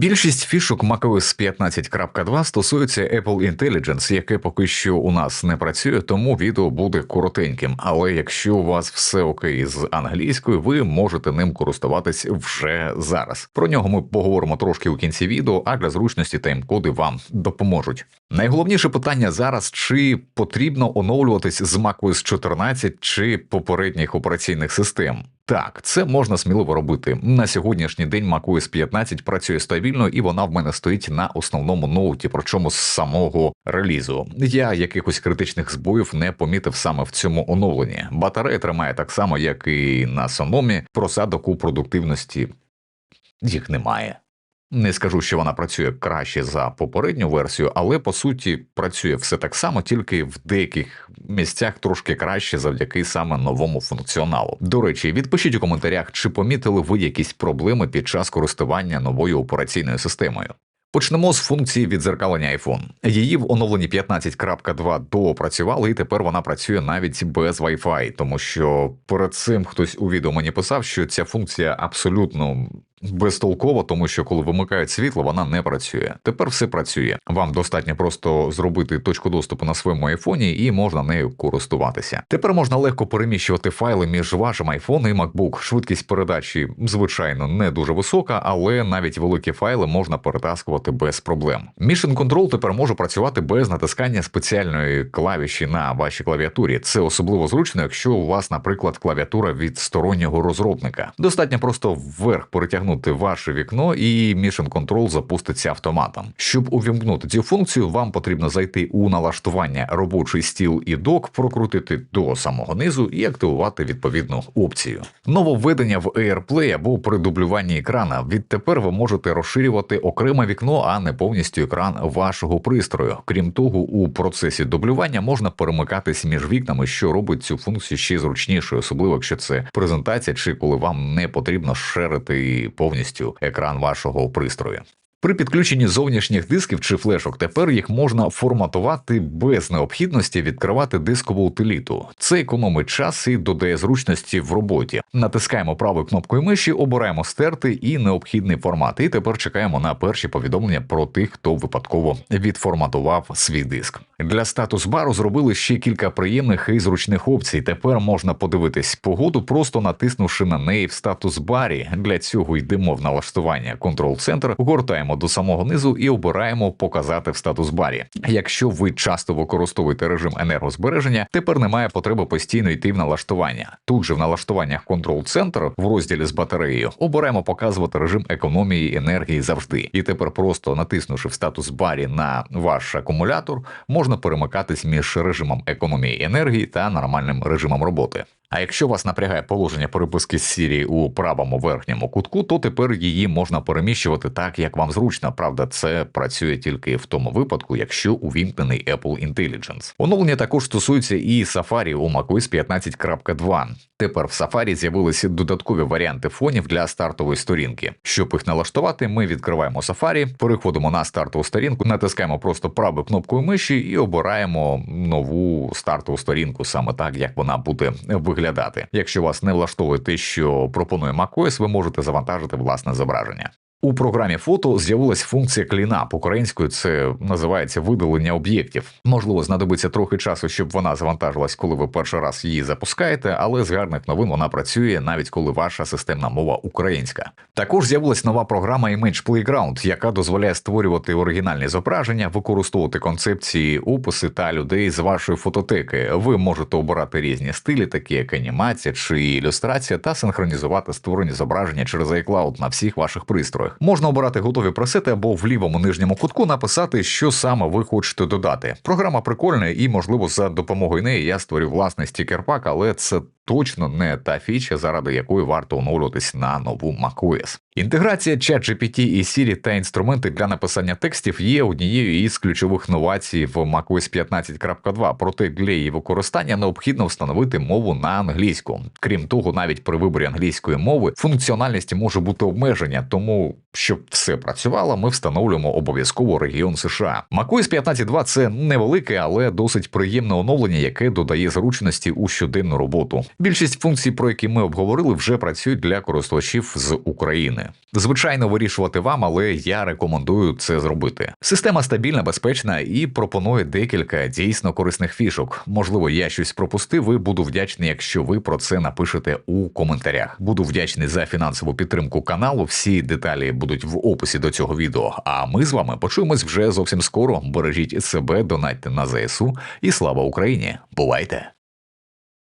Більшість фішок macOS 15.2 стосується Apple Intelligence, яке поки що у нас не працює, тому відео буде коротеньким. Але якщо у вас все окей з англійською, ви можете ним користуватись вже зараз. Про нього ми поговоримо трошки у кінці відео, а для зручності тайм-коди вам допоможуть. Найголовніше питання зараз: чи потрібно оновлюватись з macOS 14 чи попередніх операційних систем. Так, це можна сміливо робити. На сьогоднішній день macOS 15 працює стабільно, і вона в мене стоїть на основному ноуті, причому з самого релізу. Я якихось критичних збоїв не помітив саме в цьому оновленні. Батарея тримає так само, як і на Сономі. Просадок у продуктивності їх немає. Не скажу, що вона працює краще за попередню версію, але по суті працює все так само, тільки в деяких місцях трошки краще завдяки саме новому функціоналу. До речі, відпишіть у коментарях, чи помітили ви якісь проблеми під час користування новою операційною системою. Почнемо з функції відзеркалення iPhone. Її в оновленні 15.2 доопрацювали, і тепер вона працює навіть без Wi-Fi, тому що перед цим хтось у відео мені писав, що ця функція абсолютно безтолкова, тому що коли вимикають світло, вона не працює. Тепер все працює. Вам достатньо просто зробити точку доступу на своєму айфоні і можна нею користуватися. Тепер можна легко переміщувати файли між вашим iPhone і MacBook. Швидкість передачі, звичайно, не дуже висока, але навіть великі файли можна перетаскувати без проблем. Mission Control тепер може працювати без натискання спеціальної клавіші на вашій клавіатурі. Це особливо зручно, якщо у вас, наприклад, клавіатура від стороннього розробника. Достатньо просто вверх перетягнути увімкнути ваше вікно, і Mission Control запуститься автоматом. Щоб увімкнути цю функцію, вам потрібно зайти у налаштування робочий стіл і док, прокрутити до самого низу і активувати відповідну опцію. Нововведення в AirPlay або при дублюванні екрана. Відтепер ви можете розширювати окреме вікно, а не повністю екран вашого пристрою. Крім того, у процесі дублювання можна перемикатись між вікнами, що робить цю функцію ще зручнішою, особливо якщо це презентація, чи коли вам не потрібно шерити повністю екран вашого пристрою. При підключенні зовнішніх дисків чи флешок тепер їх можна форматувати без необхідності відкривати дискову утиліту. Це економить час і додає зручності в роботі. Натискаємо правою кнопкою миші, обираємо стерти і необхідний формат. І тепер чекаємо на перші повідомлення про тих, хто випадково відформатував свій диск. Для статус бару зробили ще кілька приємних і зручних опцій. Тепер можна подивитись погоду, просто натиснувши на неї в статус барі. Для цього йдемо в налаштування Center, гортаємо до самого низу і обираємо показати в статус барі. Якщо ви часто використовуєте режим енергозбереження, тепер немає потреби постійно йти в налаштування. Тут же в налаштуваннях Control Center в розділі з батареєю обираємо показувати режим економії енергії завжди. І тепер, просто натиснувши в статус барі на ваш акумулятор, можна перемикатись між режимом економії енергії та нормальним режимом роботи. А якщо вас напрягає положення переписки з Siri у правому верхньому кутку, то тепер її можна переміщувати так, як вам зручно. Правда, це працює тільки в тому випадку, якщо увімкнений Apple Intelligence. Оновлення також стосується і Safari у macOS 15.2. Тепер в Safari з'явилися додаткові варіанти фонів для стартової сторінки. Щоб їх налаштувати, ми відкриваємо Safari, переходимо на стартову сторінку, натискаємо просто правою кнопкою миші і обираємо нову стартову сторінку, саме так як вона буде виглядати. Якщо вас не влаштовує те, що пропонує macOS, ви можете завантажити власне зображення. У програмі фото з'явилась функція клінап. Українською це називається видалення об'єктів. Можливо, знадобиться трохи часу, щоб вона завантажилась, коли ви перший раз її запускаєте, але з гарних новин вона працює навіть коли ваша системна мова українська. Також з'явилась нова програма Image Playground, яка дозволяє створювати оригінальні зображення, використовувати концепції, описи та людей з вашої фототеки. Ви можете обирати різні стилі, такі як анімація чи ілюстрація, та синхронізувати створені зображення через iCloud на всіх ваших пристроях файлах. Можна обирати готові пресети або в лівому нижньому кутку написати, що саме ви хочете додати. Програма прикольна і, можливо, за допомогою неї я створю власний стікер-пак, але це точно не та фіча, заради якої варто оновлюватись на нову macOS. Інтеграція ChatGPT і Siri та інструменти для написання текстів є однією із ключових новацій в macOS 15.2, проте для її використання необхідно встановити мову на англійську. Крім того, навіть при виборі англійської мови функціональність може бути обмеження, тому щоб все працювало, ми встановлюємо обов'язково регіон США. macOS 15.2 – це невелике, але досить приємне оновлення, яке додає зручності у щоденну роботу. Більшість функцій, про які ми обговорили, вже працюють для користувачів з України. Звичайно, вирішувати вам, але я рекомендую це зробити. Система стабільна, безпечна і пропонує декілька дійсно корисних фішок. Можливо, я щось пропустив. і буду вдячний, якщо ви про це напишете у коментарях. Буду вдячний за фінансову підтримку каналу. Всі деталі будуть в описі до цього відео. А ми з вами почуємось вже зовсім скоро. Бережіть себе, донатьте на ЗСУ і слава Україні! Бувайте!